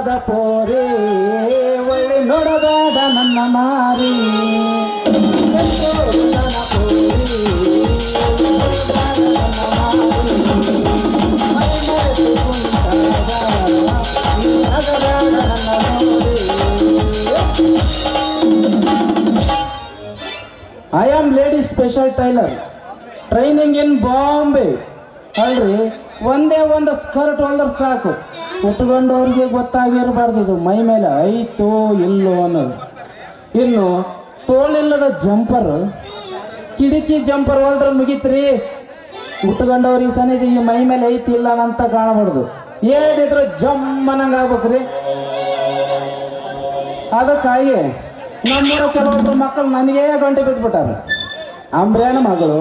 ನೋಡದ ಪೋರಿ, ಒಳ್ಳೆ ನೋಡಬೇಡ ನನ್ನ ಮಾರಿ. I am lady special tailor training in Bombay ಅಲ್ರಿ? ಒಂದೇ ಒಂದು ಸ್ಕರ್ಟ್ ಹೊಲ್ದ್ರೆ ಸಾಕು. ಉಟ್ಕೊಂಡವ್ರಿಗೆ ಗೊತ್ತಾಗಿರಬಾರ್ದು ಇದು ಮೈ ಮೇಲೆ ಐತೋ ಇಲ್ಲೋ ಅನ್ನೋದು. ಇನ್ನು ತೋಳಿಲ್ಲದ ಜಂಪರ್ ಕಿಡಕಿ ಜಂಪರ್ ಹೊಲ್ದ್ರೆ ಮುಗಿತ್ರಿ. ಉಟ್ಕೊಂಡವ್ರಿಗೆ ಸನಿಧಿ ಈ ಮೈ ಮೇಲೆ ಐತಿ ಇಲ್ಲ ಅಂತ ಕಾಣಬಾರ್ದು. ಏನಿದ್ರು ಜಮ್ಮನಂಗ ಆಗ್ಬೇಕ್ರಿ ಅದಕ್ಕಾಗಿ ನಮ್ಮೂರ ಕೆಲವೊಬ್ಬರು ಮಕ್ಕಳು ನನಗೇ ಗಂಟೆ ಬಿದ್ದುಬಿಟ್ಟಾರೆ ಅಂಬ್ರೇನ ಮಗಳು,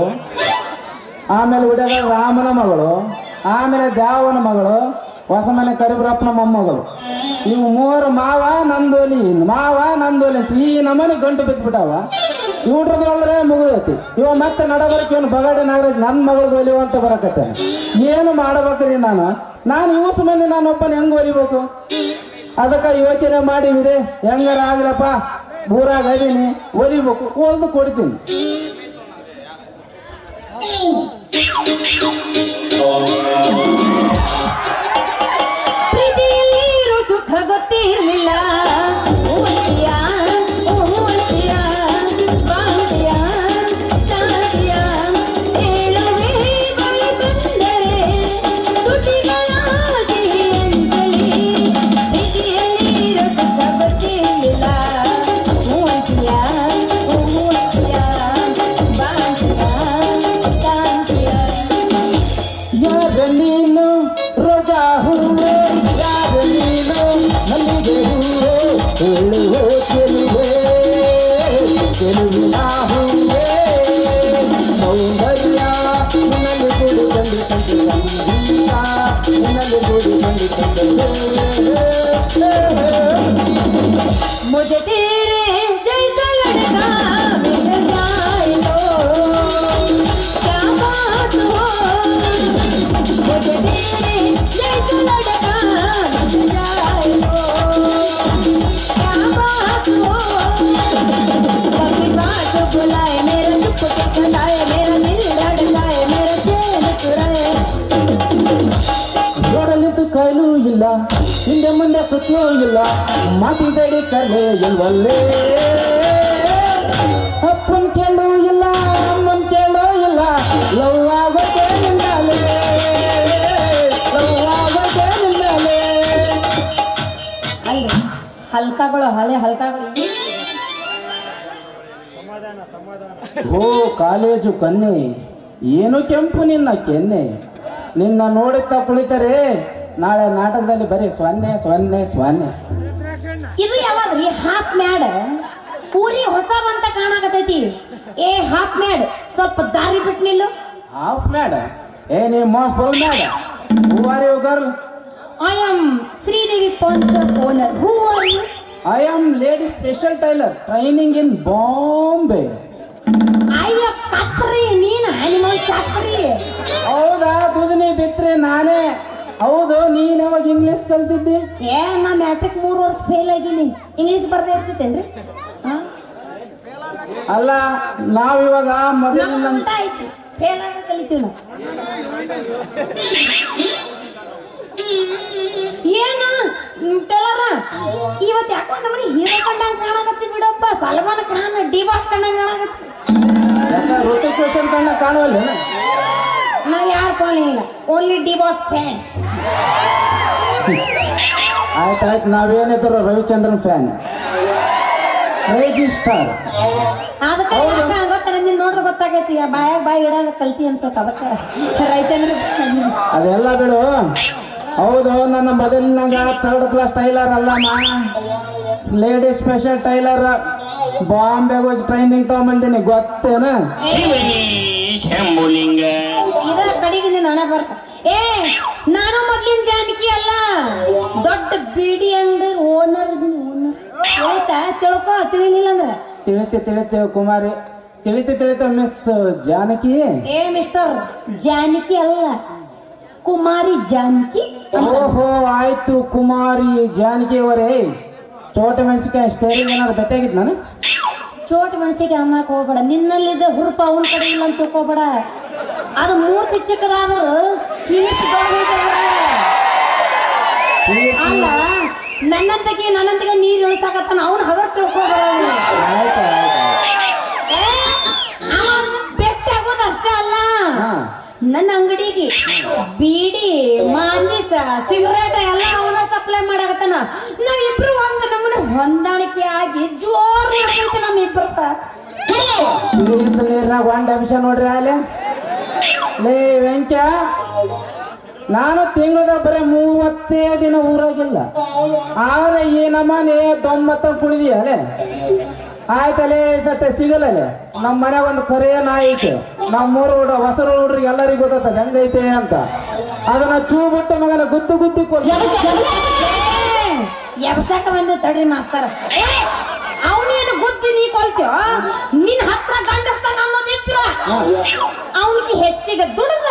ಆಮೇಲೆ ಉಡ್ಯಾಗ ರಾಮನ ಮಗಳು, ಆಮೇಲೆ ದ್ಯಾವನ ಮಗಳು ಹೊಸಮನೆ ಕರಿಬ್ರಪ್ಪನ ಮೊಮ್ಮಗಳು. ಇವು ಮೂರು ಮಾವ, ನಂದೋಲಿ ಮಾವ, ನಂದೋಲಿ ಅಂತ ಈ ನಮನೆ ಗಂಟು ಬಿದ್ದುಬಿಟ್ಟಾವ ಇವ್ರದ್ದು ಅಂದ್ರೆ ಮುಗಿದೈತಿ. ಇವ ಮತ್ತೆ ನಡಬರ್ಕ ಇವನು ಬಗಡೆ ನಾಗರಾಜ್ ನನ್ನ ಮಗಳು ಒಲಿವು ಅಂತ ಬರಕತ್ತೆ. ಏನು ಮಾಡ್ಬೇಕ್ರಿ ನಾನು? ನಾನು ಇವಸ ಮಂದಿ ನಾನೊಬ್ಬನ ಹೆಂಗ್ ಒಲಿಬೇಕು? ಅದಕ್ಕೆ ಯೋಚನೆ ಮಾಡಿವಿರಿ ಹೆಂಗಾರ ಆಗ್ಲಪ್ಪ? ಊರಾಗ ಅದೀನಿ, ಒಲಿಬೇಕು. ಹೊಲ್ದು ಕೊಡ್ತೀನಿ. ಪ್ರೀತಿಯಲ್ಲಿರೋ मुझे ಇಲ್ಲ. ಮಾತಿ ಸೈಡಿ ಕರ್ಲೆ ಇಲ್ವಲ್ಲೇ ಅಪ್ಪನ್ ಕೇಳೋ ಇಲ್ಲ ಅಮ್ಮನ್ ಕೇಳೋ ಇಲ್ಲ. ಲವ್ ಆಗೋಕೆ ನಿನ್ನಲೆ ಲವ್ ಆಗೋಕೆ ನಿನ್ನಲೆ ಅಲ್ರಿ ಹಲ್ಕಗಳು ಹಳೆ ಹಲ್ಕಾಗಳು ಓ ಕಾಲೇಜು ಕನ್ನಿ ಏನು ಕೆಂಪು ನಿನ್ನ ಕೆನ್ನೆ? ನಿನ್ನ ನೋಡುತ್ತಾ ಕುಳಿತರೆ ನಾಳೆ ನಾಟಕದಲ್ಲಿ ಬರೀ ಸೊನ್ನೆ ಸೊನ್ನೆ ಸೊನ್ನೆ. ಇದು ಯಾವಾದ್ರಿ ಹಾಫ್ ಮ್ಯಾಡ್ ಪೂರಿ ಹೊಸ ಬಂತ ಕಾಣಾಕತೈತಿ ಏ ಹಾಫ್ ಮ್ಯಾಡ್ ಸ್ವಲ್ಪ ದಾರಿ ಬಿಟ್ಟು ನಿಲ್ಲು. ಹಾಫ್ ಮ್ಯಾಡ ಏ ನೀ ಮಾ full mad who are you girl I am Sridevi paan shop owner who are you I am lady special tailor training in Bombay ಅಯ್ಯ ಕತ್ರಿ ನೀನ ಅನಿಮಲ್ ಚಾಕ್ರಿ ಹೌದಾ ದುದನಿ ಬಿತ್ರೆ ನೀನ್. ಯಾವಾಗ ಇಂಗ್ಲಿಷ್ ಕಲ್ತಿದ್ದೆ? ಏ ನಾ ಮ್ಯಾಟ್ರಿಕ್ ಮೂರು ವರ್ಷ ಫೇಲ್ ಆಗಿನಿ ಇಂಗ್ಲಿಷ್ ಬರ್ದೇ ಇರ್ತಿತ್ತೇನ್ರಿ ಹಾ? ಅಲ್ಲ ಮೊದಲು ಐತಿ ಫೇಲ್ ಆಗ ಕಲಿತೀವಿ ನಾವು. ಏನ? ಟೆಲರ? ಇವತ್ತು ಯಾಕೋ ನಮ್ಮನೆ ಹೀರೋ ಕಂಡಂಗ್ ಕಾಣಕತ್ತಿ ಬಿಡಪ್ಪ. ಸಲ್ಮಾನ್ ಖಾನ್ ಡಿ ಬಾಸ್ ಕಂಡಂಗ್ ಕಾಣಕತ್ತಿ. ಕಾಣುವಲ್ಲ ನಾವ್ ಯಾರು ಕಾಲಿಲ್ಲ ಓನ್ಲಿ ಡಿ ಬಾಸ್ ಫ್ಯಾನ್ ಆಯ್ತಾಯ್ತು ನಾವೇನಿದ್ರು ರವಿಚಂದ್ರನ್ ಫ್ಯಾನ್ ಕ್ರೇಜಿ ಸ್ಟಾರ್ ಅದಕ್ಕೆ ನಿನ್ನ ನೋಡ್ರೆ ಗೊತ್ತಾಗೈತಿ. ಬಾಯಾಗ ಬಾಯಿ ಇಡೋದು ಕಲ್ತಿ ಅನ್ಸತ್ ಅದಕ್ಕೆ ರೈತಂದ್ರ ಅದೆಲ್ಲ ಬಿಡು. ಹೌದು ನನ್ನ ಮೊದಲಿನಾಗ ಥರ್ಡ್ ಕ್ಲಾಸ್ ಟೈಲರ್ ಅಲ್ಲಮ್ಮ. Lady special tailor. ಬಾಂಬೆಗೆ ಹೋಗಿ ಟ್ರೈನಿಂಗ್ ತಗೊಂಬಂದಿನಿ. ಗೊತ್ತೇನ? ಕಡೆಗೆ ನೀನು ಹಣ ಬರ್ತ ಏ ನಾನು ಮೊದ್ಲಿನ ಜಾನಕಿ ಅಲ್ಲ. ದೊಡ್ಡ ಬಿಡಿ ಅಂಗಡಿ ಓನರ್ ಆಯ್ತಾ ತಿಳ್ಕೊ ತಿಳಿಲಿಲ್ಲ ಅಂದ್ರೆ. ತಿಳಿತೆ ತಿಳಿತೇವೆ ಕುಮಾರಿ. ತಿಳಿತೆ ತಿಳಿತೇವೆ ಮಿಸ್ ಜಾನಕಿ. ಏ ಮಿಸ್ಟರ್ ಜಾನಕಿ ಅಲ್ಲ. ಕುಮಾರಿ ಜಾನಕಿ. ಓಹೋ ಆಯ್ತು ಕುಮಾರಿ ಜಾನಕಿ ಅವರೇ ಚೋಟ ಮೆಣಸಿಕಾಯಿ ಸ್ಟೇರಿಂಗ್ ಏನಾದ್ರು ಬೆಟ್ಟಾಗಿದ್ ನಾನು ಚೋಟ ಮೆಣಸಿಕಾಯಿ ಅನ್ನಕ್ ಹೋಗ್ಬೇಡ. ನಿನ್ನಲ್ಲಿದ್ದ ಹುರುಪ ಅವನ ಕಡೆ ಇಲ್ಲ ಅಂತ ತಿಳ್ಕೊಬೇಡ. ಅದು ಮೂರ್ತಿ ಚಿಕ್ಕದಾದ್ರು ದೊಡ್ಡದೈತೆ ಅಲ್ಲ ನನ್ನಂತಕ್ಕೆ ನನ್ನಂತಗೆ ನೀರು ಇಳಿಸಾಕತ್ತಾನ ಅವನು ಹಗ ಆಯ್ತು ಬೆಟ್ಟ ಆಗೋದು ಅಷ್ಟೇ ಅಲ್ಲ. ನನ್ನ ಅಂಗಡಿಗೆ ಬೀಡಿ ಮಾಂಜಿಸ ಸಿಗರೇಟ್ ಎಲ್ಲ ಅವನ ಸಪ್ಲೈ ಮಾಡಾಕತ್ತಾನ. ನಾವಿಬ್ರು ಒಂದ್ ನಮ್ಮನ್ನ ಹೊಂದಾಣಿಕೆ ಆಗಿ ಜೋರ್ ನಮ್ ಇಬ್ಬರ್ತ ನೀರ್ನಾಗ ಒಂದ್ ಅಂಶ ನೋಡ್ರಿ ಅಲ್ಲಿ. ಲೇ ವೆಂಕ್ಯ ನಾನು ತಿಂಗಳದ ಬರೀ ಮೂವತ್ತೇ ದಿನ ಊರಾಗಿಲ್ಲ. ಆದ್ರೆ ಈ ನಮ್ಮನೆ ದೊಮ್ಮತ್ತ ಕುಳಿದೀಯ ಅಲ್ಲೇ ಆಯ್ತಲ್ಲೇ ಸತ್ಯ ಸಿಗಲ್ಲೇ ನಮ್ಮ ಮನೆ ಒಂದು ಕರೆಯ ನಾಯಿತು ಐತೆ. ನಮ್ಮೂರು ಹುಡ, ಹೊಸರು ಹುಡ್ರಿಗೆ ಎಲ್ಲರಿಗೂ ಗೊತ್ತ ಹೆಂಗೈತೆ ಅಂತ. ಅದನ್ನ ಚೂ ಬಿಟ್ಟು ಮಗನ ಗುತ್ತು ಗುತ್ತಿ ಕೊಡ್ತಾರೆ ತಡ್ರಿ ಮಾಸ್ತರ. ಬುದ್ಧಿ ನೀ ಕೊಲ್ತೀವ ನಿನ್ ಹತ್ರ ಗಂಡಸ್ತಾನ ಅನ್ನೋದಿದ್ರ ಅವನಿಗೆ ಹೆಚ್ಚಿಗೆ ದುಡ್ದ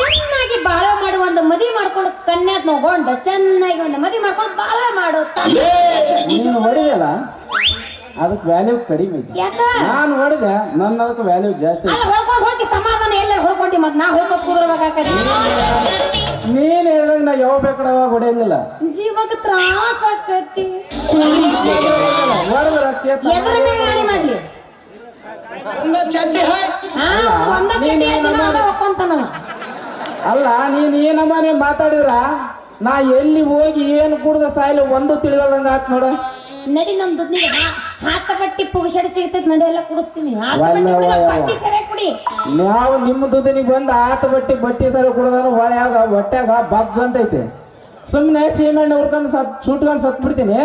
ಚೆನ್ನಾಗಿ ಬಾಳೆ ಮಾಡಿ ಒಂದು ಮದಿ ಮಾಡ್ಕೊಂಡು ಕನ್ಯಾದ್ ನೋಗೊಂಡು ಚೆನ್ನಾಗಿ ಒಂದು ಮದಿ ಮಾಡ್ಕೊಂಡು ಬಾಳೆ ಮಾಡು. ಅದಕ್ಕೆ ವ್ಯಾಲ್ಯೂ ಕಡಿಮೆ ಐತಿ ಯಾಕ? ನಾನು ಹೊಡೆದೆ ನನ್ನ ಅದಕ್ಕೆ ವ್ಯಾಲ್ಯೂ ಜಾಸ್ತಿ ಐತಿ. ಅಲ್ಲ ಹೊಳ್ಕೊಂಡು ಹೋಗಿ ಸಮಾಧಾನ ಎಲ್ಲರೂ ಹೊಳ್ಕೊಂಡಿ ಮತ್ ನಾ ಹೋಗ್ಬೇಕು ಕುದುರ್ಬೇಕಾಕತಿ ನೀನ್ ಹೇಳ್ದಂಗ ನಾ ಯಾವ ಬೇಕಾಡವಾಗ ಹೊಡೆಯಲಿಲ್ಲ. ಜೀವಕ್ಕೆ ತ್ರಾಸ ಆಕತಿ. ಹೊಡೆದ್ರ ಚೇತನ ಎದ್ರ ಮೇಲೆ ನಾಡಿ ಮಾಡ್ಲಿ. ಹಾ ಒಂದ ತಿಂಡಿ ದಿನ ಅದ ಒಪ್ಪಂತಾನವ. ಅಲ್ಲ ನೀನ್ ಈ ನಮ್ಮನೆ ಮಾತಾಡಿದ್ರ? ನಾ ಎಲ್ಲಿ ಹೋಗಿ ಏನು ಕುಡ್ದ ಸಾಯಿಲು ಒಂದು ತಿಳಿಯೋದಂಗ ಆತ್ ನೋಡ. ನಡಿ ನಮ್ ದುಡ್ಡು ಹಾತ ಬಟ್ಟಿ ಪುಗಸಡಿ ಸಿಗ್ತೈತಿ ನಡಿ ಎಲ್ಲ ಕುಡಿಸ್ತೀನಿ. ಹಾತ ಬಟ್ಟಿ ವಲ್ಲ ಕುಡಿ, ಬಟ್ಟಿ ಸರಿ ಕುಡಿ. ನಾವು ನಿಮ್ಮ ದುದಿನಿಗೆ ಬಂದು ಆತ ಬಟ್ಟಿ ಬಟ್ಟಿ ಸರಿ ಕುಡ್ದಾನ ಹೊಳ್ಯಾಗ ಹೊಟ್ಯಾಗ ಬಗ್ ಅಂತೈತೆ ಸುಮ್ಮನೆ ಸೀಮೆಣ್ಣೆ ಹುರ್ಕೊಂಡು ಸತ್ ಸುಟ್ಕೊಂಡು ಸತ್ ಬಿಡ್ತೀನಿ.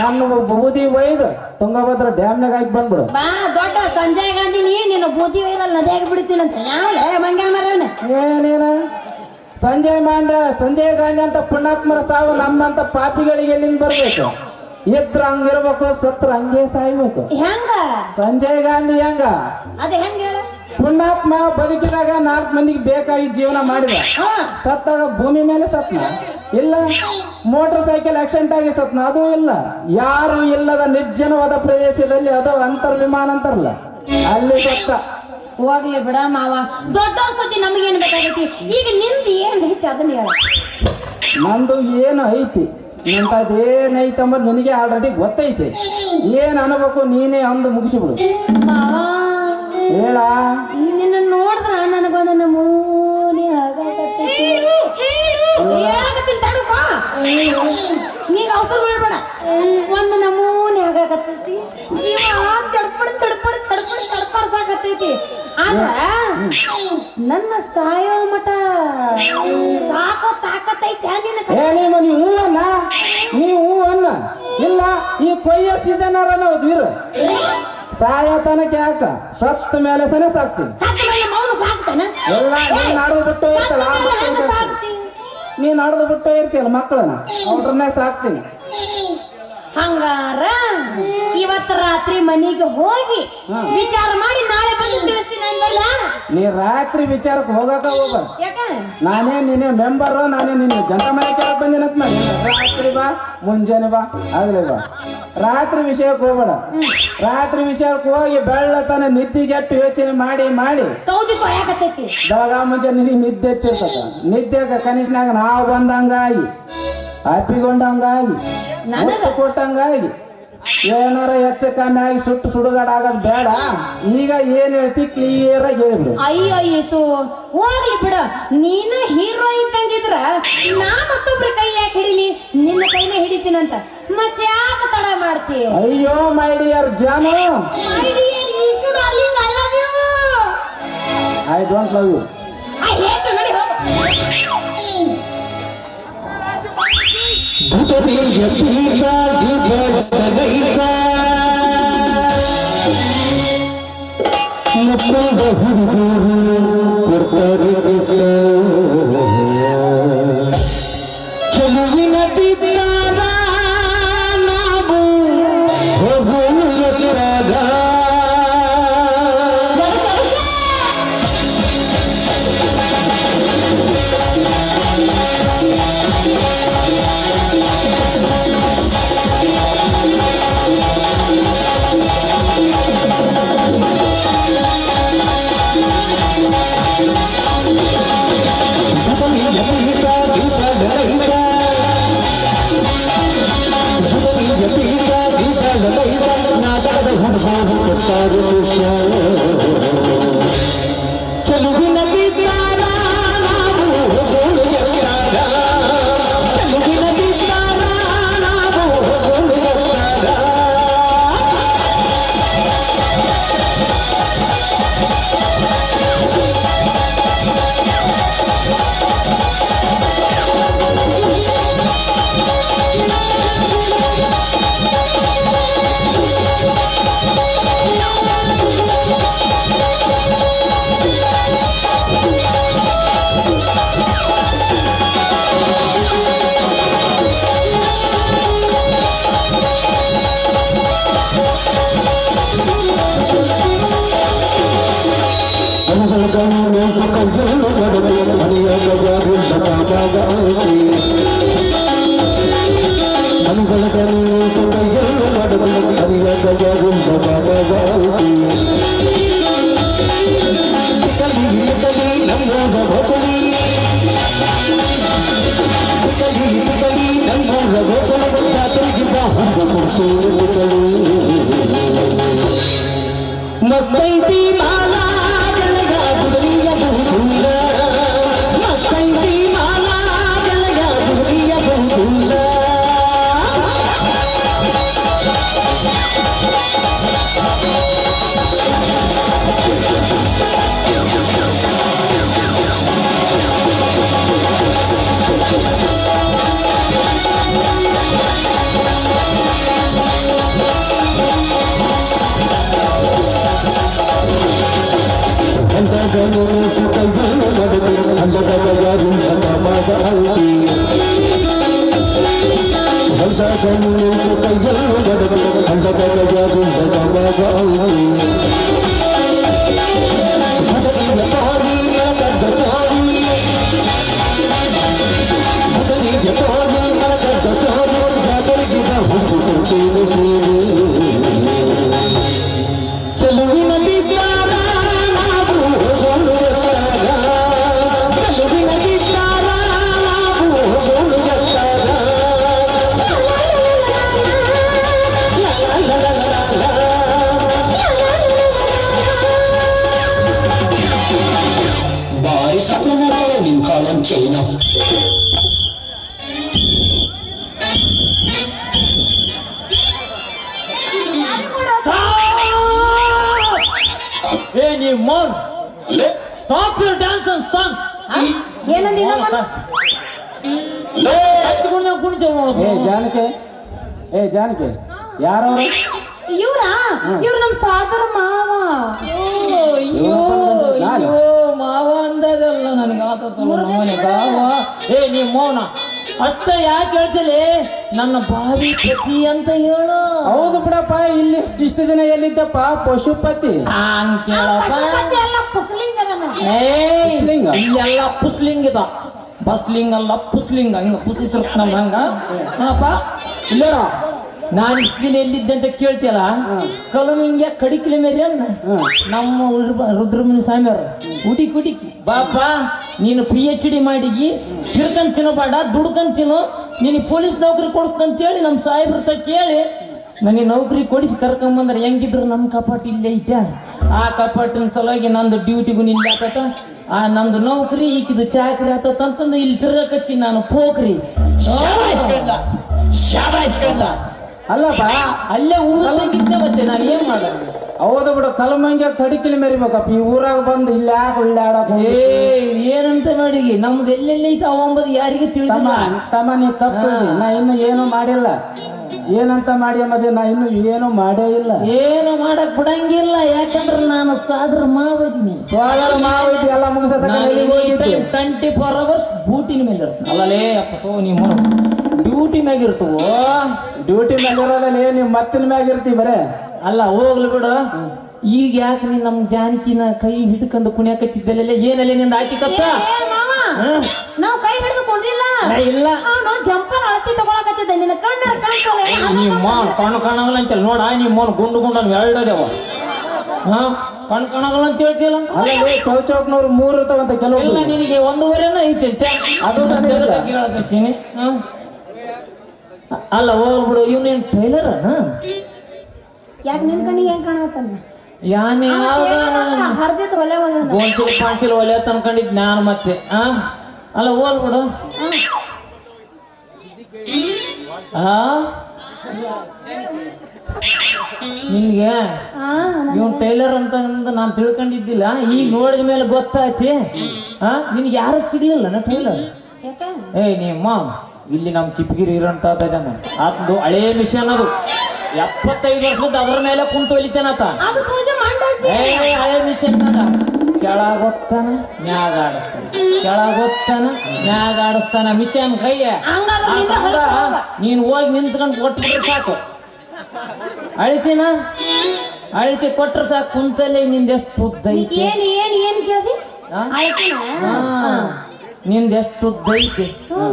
ನಾನು ಬೂದಿ ಒಯ್ದು ತುಂಗಭದ್ರ ಡ್ಯಾಮ್ನಾಗ ಹಾಕಿ ಬಂದ್ಬಿಡು. ಬಾ ದೊಡ್ಡ ಸಂಜಯ್ ಗಾಂಧಿ ನೀ ನೀನು ಬೂದಿ ವೈದಲ್ಲಿ ನದಿಯಾಗಿ ಯಾವ ಮಂಗ್ಯಾನ ಮರವನ ಏನೇನ? ಸಂಜಯ್ ಮಾಂದ ಸಂಜಯ್ ಗಾಂಧಿ ಅಂತ ಪುಣ್ಯಾತ್ಮರ ಸಾವು ನಮ್ಮಂತ ಪಾಪಿಗಳಿಗೆ ಎಲ್ಲಿಂದ ಬರ್ಬೇಕು? ಎತ್ರ ಹಂಗಿರ್ಬೇಕು ಸತ್ರ ಹಂಗೆ ಸಾಯ್ಬೇಕು. ಹೆಂಗ? ಸಂಜಯ್ ಗಾಂಧಿ ಹೆಂಗ? ಅದ ಹೆಂಗ ಹೇಳ? ಪುಣ್ಯಾತ್ಮ ಬದುಕಿದಾಗ ನಾಲ್ಕು ಮಂದಿಗೆ ಬೇಕಾಗಿ ಜೀವನ ಮಾಡಿದ. ಸತ್ತ ಸತ್ತಾಗ ಭೂಮಿ ಮೇಲೆ ಸತ್ನ. ಇಲ್ಲ ಮೋಟರ್ ಸೈಕಲ್ ಆಕ್ಸಿಡೆಂಟ್ ಆಗಿ ಸತ್ನ. ಅದು ಇಲ್ಲ. ಯಾರು ಇಲ್ಲದ ನಿರ್ಜನವಾದ ಪ್ರದೇಶದಲ್ಲಿ ಅದು ಅಂತರ್ ವಿಮಾನ ಅಂತಾರಲ್ಲ. ಅಲ್ಲಿ ಸತ್ತ. ಹೋಗ್ಲಿ ಬಿಡ ಮಾವ. ದೊಡ್ಡ ಸತಿ ನಮಗೇನು ಬೇಕಾಗೈತಿ? ಈಗ ನಿಂದ ಏನು ಐತಿ? ಅದನ್ನ ಹೇಳ. ನಂದು ಏನು ಐತಿ? ಅಂಬದ್ ನಿನಗೆ ಆಲ್ರೆಡಿ ಗೊತ್ತೈತೆ. ಏನ್ ಅನ್ಬೇಕು ನೀನೇ ಅಂದು ಮುಗಿಸಿಬಿಡು. ಮಾವ ಹೇಳ? ನಿನ್ನ ನೋಡಿದ್ರ ನನಗೊಂದು ನಮೂನಿ ಆಗಾಕತ್ತೈತಿ. ಹೇಳಕತ್ತೀನಿ ಅವಸರ ಮಾಡ್ಬೇಡ. ಒಂದು ನಮೂನಿ ಆಗಾಕತ್ತೈತಿ. ಜೀವ ಚಡ್ಪಡ್ ಚಡ್ಪಡ್ ಚಡ್ಪಡ್ ಚಡ್ಪಡ್ ಸಾಕತ್ತೈತಿ ಆದ್ರ ನನ್ನ ಸಾಯೋ ಮಠ ಸಾಕೋ ತಾಕತ್ತೈತಿ ನಿನ್ನ ಹೇಳಿ ನೀವು ಈ ಕೊಯ್ಯ ಸೀಸನ್ ನಾವು ವೀರ ಸಾಯ ತನಕ ಯಾಕ? ಸತ್ತ ಮೇಲೆ ಸನೆ ಸಾಕ್ತೀನಿ? ಎಲ್ಲ ನೀನ್ ಬಿಟ್ಟು ಹೋಯ್ತಲ್ಲ ನೀನ್ ನಡೆದು ಬಿಟ್ಟು ಇರ್ತೀಯಲ್ಲ ಮಕ್ಕಳನ್ನ? ಅವ್ರನ್ನೇ ಸಾಕ್ತೀನಿ ಹಂಗಾರ? ಇವತ್ತು ರಾತ್ರಿ ಮನೆಗೆ ಹೋಗಿ. ವಿಚಾರ ಮಾಡಿ ನಾಳೆ ಬಂದು ತಿಳಿಸ್ತೀನಿ ಅನ್ಬಲ್ಲ ನೀ ರಾತ್ರಿ ವಿಚಾರಕ್ಕೆ ಹೋಗಕ ಹೋಗ ನಾನೇ ನಿನ್ನೆ ಮೆಂಬರ್ ನಾನೇ ನಿನ್ನ ಜನ ಮನೆ ಕೆಳಗೆ ಬಂದಿನಂತ ನಾನು. ರಾತ್ರಿ ಬಾ ಮುಂಜಾನೆ ಬಾ ಆಗ್ಲೇ ಬಾ. ರಾತ್ರಿ ವಿಷಯಕ್ಕೆ ಹೋಗ್ಬೇಡ. ರಾತ್ರಿ ವಿಷಯಕ್ಕೆ ಹೋಗಿ ಬೆಳ್ಳತನ ನಿದ್ದೆಗೆಟ್ಟು ಯೋಚನೆ ಮಾಡಿ ಮಾಡಿ. ಮುಂಜಾನೆ ಬೆಳಗ ಮುಂಚೆ ನಿನಗೆ ನಿದ್ದೆ ಎತ್ತಿರ್ತದ. ನಿದ್ದೆಗ ಕನಿಷ್ಠನಾಗ ನಾವು ಬಂದಂಗಾಗಿ ಅಪ್ಪಿಗೊಂಡಂಗಾಗಿ ನನಗ? ಕೊಟ್ಟಂಗಾಗಿ ಏನಾರ ಹೆಚ್ಚು ಕಮ್ಮಿ ಆಗಿ ಸುಟ್ಟು ಸುಡುಗಾಡ ಆಗದ್ ಬೇಡ. ಈಗ ಏನ್ ಹೇಳ್ತಿ ಕ್ಲಿಯರ್ ಆಗಿ ಹೇಳ್ಬಿಡು. ಅಯ್ಯೋ ಯೇಸು ಹೋಗ್ಲಿ ಬಿಡ. ನೀನ ಹೀರೋ ಇದ್ದಂಗಿದ್ರ ನಾ ಮತ್ತೊಬ್ರ ಕೈ ಯಾಕೆ ಹಿಡಿಲಿ? ನಿನ್ನ ಕೈನೇ ಹಿಡಿತೀನಂತ. ಮತ್ತೆ ಯಾಕೆ ತಡ ಮಾಡ್ತಿ? ಅಯ್ಯೋ ಮೈ ಡಿಯರ್ ಜಾನು. My dear ಯೇಸು darling, I love you. I don't love you ನಡಿ ಹೋಗು. मुकुंद हरि गुरु Oh, ಜಾನಕಿ ಯಾರು ಇವ್ರ? ಇವ್ರ ನಮ್ ಸಾದರ ಮಾವ. ಅಯ್ಯೋ ಅಯ್ಯೋ ಮಾವ ಅಂದಾಗಲ್ಲ ನನಗೆ ಆತತ್ತಲ್ಲ ನಮ್ಮನೆ ಬಾವ. ಏ ನೀ ಮೌನ. ಅಷ್ಟ ಯಾಕೆ ಹೇಳ್ತೀನಿ ನನ್ನ ಬಾವಿ ಪತಿ ಅಂತ ಹೇಳು. ಹೌದು ಬಿಡಪ್ಪ ಇಲ್ಲಿ ಇಷ್ಟ್- ದಿನ ಎಲ್ಲಿದ್ದಪ್ಪ? ಪಶುಪತಿ. ನಾನ್ ಕೇಳಪ್ಪ? ಇಲ್ಲೆಲ್ಲ ಪುಸ್ಲಿಂಗ್ ಇದ ಬಸ್ಲಿಂಗ್ ಅಲ್ಲ ಪುಸ್ಲಿಂಗ ಹಿಂಗ ಪುಸಿತ್ರ ನಮ್ ಹಂಗ. ಇಲ್ಲೋಡ ನಾನು ಇಷ್ಟು ಎಲ್ಲಿದ್ದೆ ಅಂತ ಕೇಳ್ತಿಯಲ್ಲ? ಕಲಮಿಂಗ್ಯ ಕಡಿಕಿಲೆ ಮೇರಿ ಅನ್ನ. ನಮ್ಮ ರುದ್ರ- ರುದ್ರಮುನಿ ಸ್ವಾಮಿಯವರು ಊಟಿ ಕುಟಿ ಬಾಪ ನೀನು ಪಿ ಎಚ್ ಡಿ ಮಾಡಿಗಿ ತಿಳ್ಕೊಂಡ್ ತಿನ್ನಬೇಡ ದುಡ್ಕಂತ ತಿನ್ನು. ನೀನು ಪೊಲೀಸ್ ನೌಕರಿ ಕೊಡಿಸ್ತಂತೇಳಿ ನಮ್ಮ ಸಾಹೇಬ್ರ ಕೇಳಿ ನನಗೆ ನೌಕರಿ ಕೊಡಿಸಿ ಕರ್ಕೊಂಬಂದ್ರೆ ಹೆಂಗಿದ್ರು ನಮ್ಮ ಕಪಾಟ್ ಇಲ್ಲೇ ಐತೆ ಆ ಕಪಾಟಿನ ಸಲುವಾಗಿ ನಂದು ಡ್ಯೂಟಿಗೂ ಇಲ್ಲ ಆತತ ಆ ನಮ್ದು ನೌಕರಿ ಈಕಿದು ಚಾಕ್ರಿ ಆತ ಅಂತಂದು ಇಲ್ಲಿ ತಿರ್ಗಕಚ್ಚಿ ನಾನು ಪೋಕ್ರಿ. ಅಲ್ಲಪ್ಪ ಅಲ್ಲೇ ಊರಲ್ಲಿದ್ದೆ ಮತ್ತೆ ನಾನು ಏನ್ ಮಾಡ ಹೌದು ಬಿಡು ಕಲಮಂಗೆ ಕಡಿಕಲಿ ಮೆರಿಬೇಕಪ್ಪ. ಈ ಊರಾಗ ಬಂದು ಇಲ್ಲಿ ಯಾಕೆ ಉಳ್ಳಾಡಕ್ ಏ ಏನಂತ ನೋಡಿ ನಮ್ದು ಎಲ್ಲೆಲ್ಲಿ ಅವಂಬದು ಯಾರಿಗೆ ತಿಳಿದಮ್ಮ ತಮ್ಮ ನೀ ತಪ್ಪು. ನಾ ಇನ್ನು ಏನು ಮಾಡಿಲ್ಲ. ಏನಂತ ಮಾಡಿ ಅಮ್ಮದೆ ನಾ ಇನ್ನು ಏನು ಮಾಡೇ ಇಲ್ಲ. ಏನು ಮಾಡಕ್ ಬಿಡಂಗಿಲ್ಲ ಯಾಕಂದ್ರೆ ನಾನು ಸಾದ್ರ ಮಾಡಿದೀನಿ ಸಾದ್ರ ಎಲ್ಲ ಟ್ವೆಂಟಿ ಫೋರ್ ಅವರ್ಸ್ ಡ್ಯೂಟಿನ ಮೇಲೆ ಇರ್ತದೆ ಅಲ್ಲಲೇ ಅಪ್ಪ ತೋ ನೀವು ಡ್ಯೂಟಿ ಮ್ಯಾಗ ಇರ್ತವೋ ಡ್ಯೂಟಿ ಮೇಲೆ ನೀ ನೀವು ಮತ್ತಿನ ಮ್ಯಾಗ ಇರ್ತೀವಿ ಬರೇ? ಅಲ್ಲ ಹೋಗ್ಲಿ ಬಿಡು. ಈಗ ಯಾಕೆ ನೀನ್ ನಮ್ ಜಾನಕಿನ ಕೈ ಹಿಡ್ಕೊಂಡು ಕುಣಿಯಕ ಹಚ್ಚಿದ್ದಲ್ಲ ಏನಲ್ಲ ನಿಂದ ಆಯ್ತಿ ಕತ್ತ ನಾವು ಕೈ ಹಿಡಿದು ಕೊಂಡಿಲ್ಲ ಇಲ್ಲ. ನಾನು ಜಂಪರ್ ಅಳತಿ ತಗೊಳಕತ್ತಿದ್ದೆ. ನಿನ್ನ ಕಣ್ಣ ಕಾಣ್ಸಲ್ಲ ನೀ ಮಾನ್ ಕಣ್ಣು ಕಾಣಗಲ್ಲ ಅಂತೇಳಿ ನೋಡ ನೀ ಮೋನ್ ಗುಂಡು ಗುಂಡು ಎರಡದೇವ ಹಾ ಕಣ್ಣು ಕಾಣಗಲ್ಲ ಅಂತ ಹೇಳ್ತಿಲ್ಲ ಅಲ್ಲ ಚೌ ಚೌಕ್ನವ್ರು ಮೂರು ಇರ್ತಾವಂತ ಕೆಲವು ಇಲ್ಲ ನಿನಗೆ ಒಂದೂವರೆನ ಐತಿ ಅದು ಸರಿ ಇಲ್ಲ. ಅಲ್ಲ ಹೋಗ್ಬಿಡು ಇವನೇನ್ ಟೈಲರ್ ಯಾಕೆ ನಿನ್ ಕಣ್ಣಿಗೆ ಹೆಂಗ್ ಕಾಣತ್ತಾನ ಯಾನ್ ಹರ್ದಿತ್ತು ಹೊಲೆ ಒಂದೊಂದು ಗೋಂಚಿಲ್ ಪಾಂಚಿಲ್ ಒಲೆ ತನ್ಕೊಂಡಿದ್ ನಾನು ಮತ್ತೆ ಆ? ಅಲ್ಲ ಓಲ್ ಬಿಡು. ಆ. ನಿನ್ಗೆ? ಇವನ್ ಟೈಲರ್ ಅಂತ ನಾನು ತಿಳ್ಕೊಂಡಿದ್ದಿಲ್ಲ. ಈಗ ನೋಡಿದ ಮೇಲೆ ಗೊತ್ತಾಯ್ತಿ. ಆ? ನಿನ್ಗೆ ಯಾರು ಸಿಗ್ಲಿಲ್ಲ ನಾ ಟೈಲರ್ ಏ ನಿಮ್ಮ ಇಲ್ಲಿ ನಮ್ಮ ಚಿಪ್ಪಗಿರಿ ಇರೋಂತ ಜನ ಆತಂದು ಹಳೇ ಮಿಷನ್ ಅದು. ಎಪ್ಪತ್ತೈದು ವರ್ಷದ ಅದರ ಮೇಲೆ ಕುಂತು ಏ ಹಳೆ ಮಿಷನ್ ಅದ. ಕೆಳಗೊತ್ತಾನ ಮ್ಯಾಗ ಆಡಿಸ್ತಾನ ಕೆಳಗೊತ್ತಾನ ಮ್ಯಾಗ ಆಡಿಸ್ತಾನ ಮಿಷನ್ ಕೈಯ ನೀನು ಹೋಗಿ ನಿಂತ್ಕೊಂಡು ಕೊಟ್ಬಿಟ್ರೆ ಸಾಕು. ಅಳಿತೀನ? ಅಳಿತಿ ಕೊಟ್ರೆ ಸಾಕು. ಕುಂತಲ್ಲೇ ನಿಂದ ಎಷ್ಟು ಉದ್ದ ಐತಿ? ಏನು ಏನು ಏನು ಕೇಳ್ದಿ? ಹಾ. ನಿಂದ ಎಷ್ಟು ಉದ್ದ ಐತಿ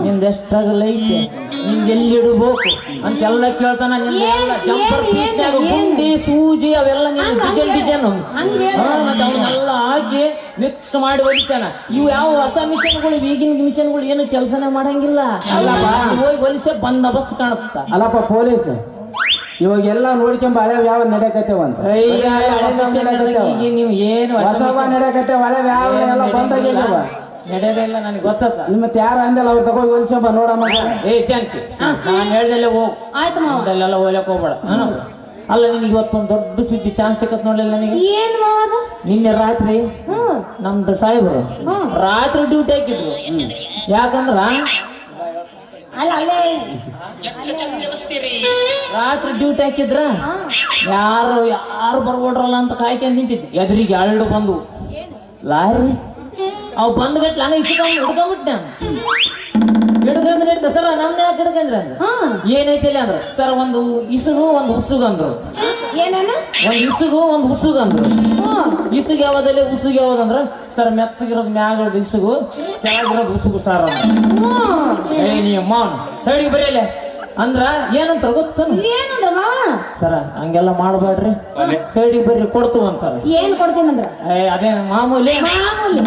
ನಿಂದ ಎಷ್ಟು ಅಗಲ ಐತಿ ನಿಂದ ಎಲ್ಲಿ ಇಡಬೇಕು ಅಂತೆಲ್ಲ ಕೇಳ್ತಾನ ನಿಂದ ಎಲ್ಲ ಏನ್- ಜಂಪರ್ ಪೀಸ್ನ್ಯಾಗ ಗುಂಡಿ ಸೂಜಿ ಅವೆಲ್ಲ ನಿನ್ನ. ಮತ್ತೆ ಅವನ್ನೆಲ್ಲ ಹಾಕಿ ಮಿಕ್ಸ್ ಮಾಡಿ ಹೊಲಿತಾನ. ಇವು ಯಾವ ಹೊಸ ಮಿಷನ್ಗಳು ಈಗಿನ ಮಿಷನ್ಗಳು ಏನು ಕೆಲಸನೇ ಮಾಡಂಗಿಲ್ಲ. ಅಲ್ಲಪ್ಪ ಹೋಗಿ ಹೊಲಿಸೆ ಬಸ್ ಕಾಣುತ್ತ. ಅಲ್ಲಪ್ಪ ಪೊಲೀಸ್ ಇವಾಗ ಎಲ್ಲ ನೋಡ್ಕೊಂಬ ಹಳೆ ಯಾವ ನಡೆಯಕತ್ತೇವ. ಈಗ ನೀವು ಏನು ಹೊಸ ನಡೆಯಕತ್ತೇವ ಹಳೆ ಯಾವ ಎಲ್ಲ ಬಂದಾಗಿದ್ದಾವ ನಡೆಯೋದಿಲ್ಲ ನನಗೆ ಗೊತ್ತದ. ನಿಮ್ಮ ಮತ್ತೆ ಯಾರು ಅಂದಲ್ಲ ಅವ್ರು ತಗೊಂಡು ಹೊಲ್ಸಂಬ ನೋಡಮ್ಮ ಏ ಚಂಕಿ ನಾನು ಹೇಳ್ದಲ್ಲೇ ಹೋಗ್. ಆಯ್ತು ಮಾವ. ಅಲ್ಲೆಲ್ಲ ಹೋಗ್ಲಕ್ಕೆ ಹೋಗ್ಬೇಡ? ಅಲ್ಲ ನಿನಗೆ ಇವತ್ತೊಂದು ದೊಡ್ಡ ಸುದ್ದಿ ಚಾನ್ಸ್ ಸಿಕ್ಕತ್ ನೋಡಲಿಲ್ಲ ನನಗೆ? ಏನ್ ಮಾವ ಅದು? ನಿನ್ನೆ ರಾತ್ರಿ ನಮ್ದು ಸಾಹೇಬರು ರಾತ್ರಿ ಡ್ಯೂಟಿ ಹಾಕಿದ್ರು. ಯಾಕಂದ್ರ? ಅಲ್ಲ ಅಲ್ಲೇ. ರಾತ್ರಿ ಡ್ಯೂಟಿ ಹಾಕಿದ್ರ? ಯಾರು ಯಾರು ಬರ್ಬೋಡ್ರಲ್ಲ ಅಂತ ಕಾಯ್ಕೊಂಡು ನಿಂತಿದ್ದೆ. ಎದುರಿಗೆ ಎರಡು ಬಂದು ಲಾರಿ? ಅವ್ ಬಂದ್ ಗಟ್ಲ ನಾನು ಇಸ್ಕೊಂಡ್ ಹಿಡ್ಕೊಂಡ್ಬಿಟ್ಟೆ ಹಿಡ್ಕಂದ್ರೆ ಸರ ನಮ್ನ ಯಾಕೆ ಹಿಡ್ಕೊಂಡ್ರೆ ಏನೈತಿ ಅಲ್ಲಿ ಅಂದ್ರೆ? ಸರ್ ಒಂದು ಇಸುಗು ಒಂದು ಹುಸುಗ ಅಂದ್ರು. ಏನೇನು? ಒಂದು ಇಸುಗು ಒಂದು ಹುಸುಗ ಅಂದ್ರು. ಇಸುಗ ಯಾವ್ದಲ್ಲಿ ಉಸುಗು ಯಾವ್ದಂದ್ರ ಸರ್ ಮೆತ್ತಗಿರೋದು ಮ್ಯಾಗಿರೋದು ಇಸುಗು ಕೆಳಗಿರೋದು ಉಸುಗು ಸಾರ ಏ ನೀ ಅಮ್ಮನ್ ಸೈಡಿಗೆ ಬರೀಲೆ ಅಂದ್ರ ಏನಂತ ಗೊತ್ತ ಏನಂದ್ರ ಸರ ಹಂಗೆಲ್ಲ ಮಾಡಬೇಡ್ರಿ ಸೈಡಿಗೆ ಬರ್ರಿ ಕೊಡ್ತು ಅಂತಾರೆ. ಏನ್ ಕೊಡ್ತೀನಂದ್ರ? ಏ ಅದೇ ಮಾಮೂಲಿ. ಮಾಮೂಲಿ.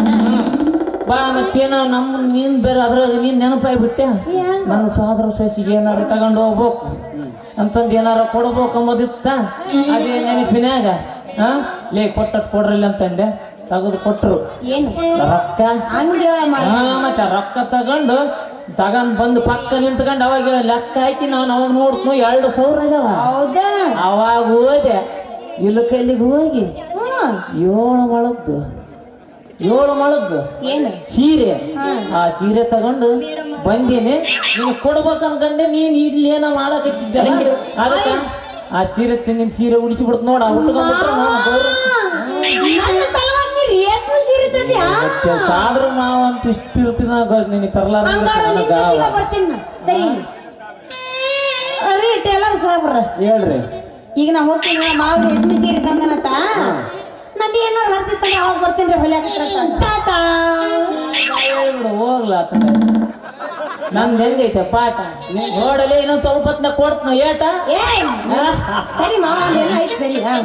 ಬಾ ಮತ್ತೇನ ನಮ್ಮ ನೀನ್ ಬೇರೆ ಅದ್ರಾಗ ನೀನ್ ನೆನಪಾಗ್ಬಿಟ್ಟೆ ಬಿಟ್ಟೆ? ನನ್ನ ಸಹೋದರ ಸೊಸಿಗೆ ಏನಾರು ತಗೊಂಡು ಹೋಗ್ಬೇಕು? ಅಂತಂದು ಏನಾರ ಕೊಡ್ಬೇಕು ಅಂಬೋದಿತ್ತ? ಅದೇ ನೆನಪಿನಾಗ ಹಾ ಲೇ ಕೊಟ್ಟದ್ ಕೊಡ್ರಿಲ್ಲ ಅಂತಂದೆ. ತೆಗೆದು ಕೊಟ್ರು. ಏನು? ರೊಕ್ಕ? ಮತ್ತೆ ರೊಕ್ಕ ತಗೊಂಡು ತಗೊಂಡ್ ಬಂದು ಪಕ್ಕ ನಿಂತ್ಕೊಂಡು ಅವಾಗ ಲೆಕ್ಕ ಹಾಕಿ ನಾನು ಅವಾಗ ನೋಡ್ತು ಎರಡು ಸಾವಿರ ಹೌದಾ? ಅವಾಗ ಹೋದೆ. ಇಲ್ಲಿಗೆ ಹೋಗಿ? ಏಳು ಮೊಳದ್ದು. ಏಳು ಮಳದ್ದು ಏನು? ಸೀರೆ. ಆ ಸೀರೆ ತಗೊಂಡು ಬಂದೀನಿ. ನೀನು ಕೊಡ್ಬೇಕು ಅನ್ಕಂಡೆ ನೀನ್ ಇಲ್ಲಿ ಏನೋ ಮಾಡಕತ್ತಿದ್ದ ಅದಕ್ಕೆ ಆ ಸೀರೆ ನಿನ್ ಸೀರೆ ಉಳಿಸಿಬಿಡ್ತು ನೋಡ ಉಟ್ಕೊಂಡ್ಬಿಟ್ರೆ ನಾವಂತ ಗೌರವ ನನ್ನ ನೀ ರೇಷ್ಮೆ ಸೀರೆ ತಂದ್ಯಾ? ಸಾದ್ರ ನಾವು ಅಂತ ಇಷ್ಟು ತರಲಾರ ಹಂಗಾರ ನಿನ್ ಸಾಬ್ರ ಹೇಳ್ರಿ. ಈಗ ನಾ ಹೋಗ್ತೀನಿ ಮಾವ ಎಷ್ಟು ಸೀರೆ ತಂದನತ್ತ ನಂದು ಏನೋ ಹರ್ತಿತ್ತ ಅವಾಗ ಬರ್ತೀನಿ ಟಾಟಾ ಹೇಳ್ಬಿಡು ಹೋಗ್ಲ ನಂದು ಹೆಂಗೈತೆ ಪಾಠ? ನೋಡಲಿ ಇನ್ನೊಂದ್ ಸ್ವಲ್ಪ ಕೊಡ್ತ ಕೊಡ್ತನ ಏಟ? ಏ ಸರಿ ಮಾವ ಏನೋ ಆಯ್ತು ಸರಿ ಹಾ.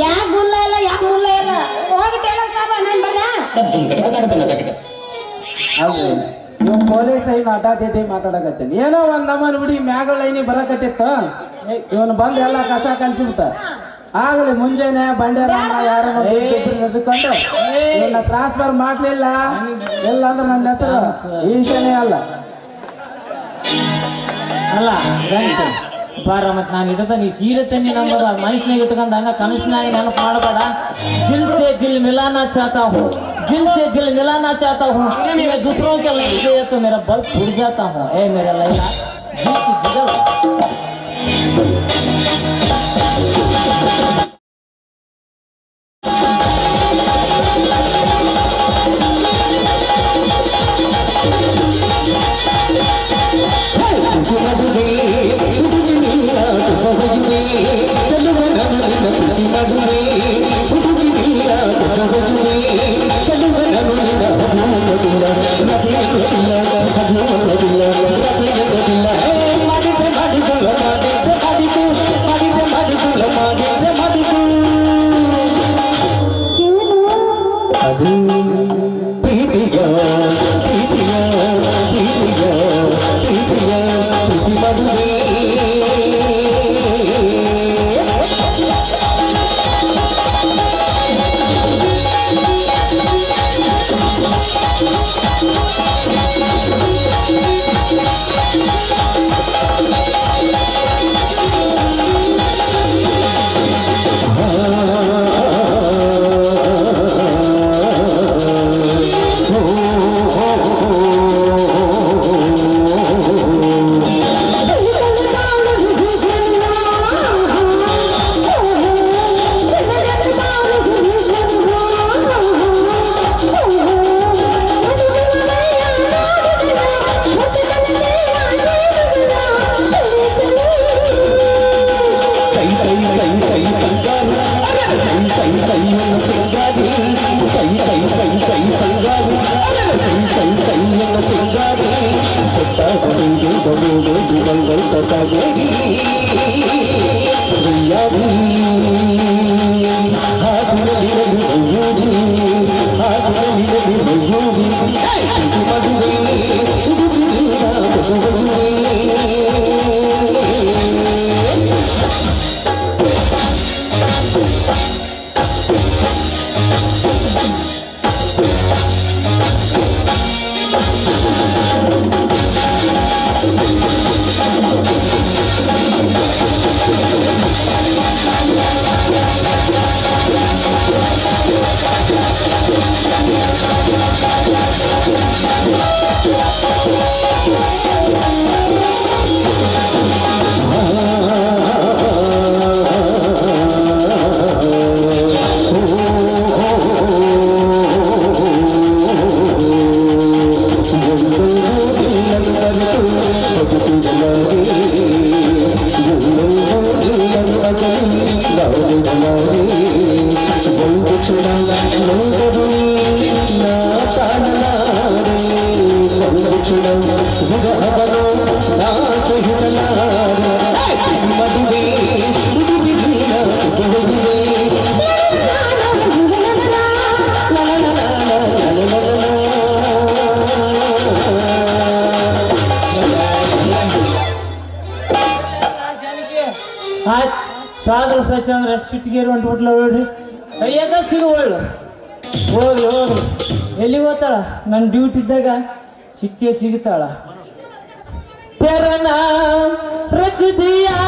ಯಾ ಗುಲ್ಲ ಇಲ್ಲ ಯಾ ಮುಲ್ಲ ಇಲ್ಲ ಹೋಗಿ ಟೇಲರ್ ಸಾಬ ನಾನು ಅಲ್ರಿ ಇವ್ ಪೊಲೀಸ್ ಐನ್ ಅಡ್ಡಾದಿಡ್ಡಿ ಮಾತಾಡಕತ್ತೇನೆ ಏನೋ ಒಂದ್ ನಮ್ಮನ್ ಬಿಡಿ ಮ್ಯಾಗಳ ಐನಿ ಬರಕತ್ತಿತ್ತು. ಇವನ್ ಬಂದ್ ಎಲ್ಲ ಕಸ ಕಲ್ಸಿಬಿಟ್ಟ. ಆಗಲಿ ಮುಂಜಾನೆ ಬಂಡೆ ಯಾರು ಎದ್ಕೊಂಡು ಇವನ್ನ ಟ್ರಾನ್ಸ್ಫರ್ ಮಾಡ್ಲಿಲ್ಲ. ಇಲ್ಲ ಅಂದ್ರೆ ನನ್ನ ಹೆಸರು ಈಶನೇ ಅಲ್ಲ. ಅಲ್ಲ. ಬಾರ ಮತ್ ನಾನು ಇಡದ ನೀ ಸೀರೆ ತನ್ನಿ ನಂಬದ ಮನುಷ್ಯನಾಗ ಇಟ್ಕೊಂಡ್ ಹಂಗ ಕನಸಿನಾಗ ನೆನಪು ಮಾಡಬೇಡ ದಿಲ್ ಸೆ ದಿಲ್ ಮಿಲಾನ ಚಾಹತಾ ಹೂँ दिल से दिल मिलाना चाहता हूँ मैं दूसरों के लग गया तो मेरा बल फूट जाता हूँ ए मेरे लैला दिल की जिगल தோடு புகழ்கள் தகவலி Thank you. Peace. ಒಯ್ಯೂರಿ ಹಾದಿರಲಿರಲಿ ಒಯ್ಯೂರಿ ಮದುವೆ ಉಡುಪಿನ ಮದುವೆ ಸಚ್ ಅಂದ್ರೆ ಎಷ್ಟು ಒಂದು ಹೋಟ್ಲ ಹೋಗ್ರಿ ಅಯ್ಯದ ಸಿಗುವಳ್ಳು ಹೋಗ್ಲಿ ಹೋಗ್ಲಿ ಎಲ್ಲಿ ಓದ್ತಾಳ ನನ್ನ ಡ್ಯೂಟಿ ಇದ್ದಾಗ ಸಿಕ್ಕೇ ಸಿಗ್ತಾಳ ತೆರನ ರಚಿದಿಯಾ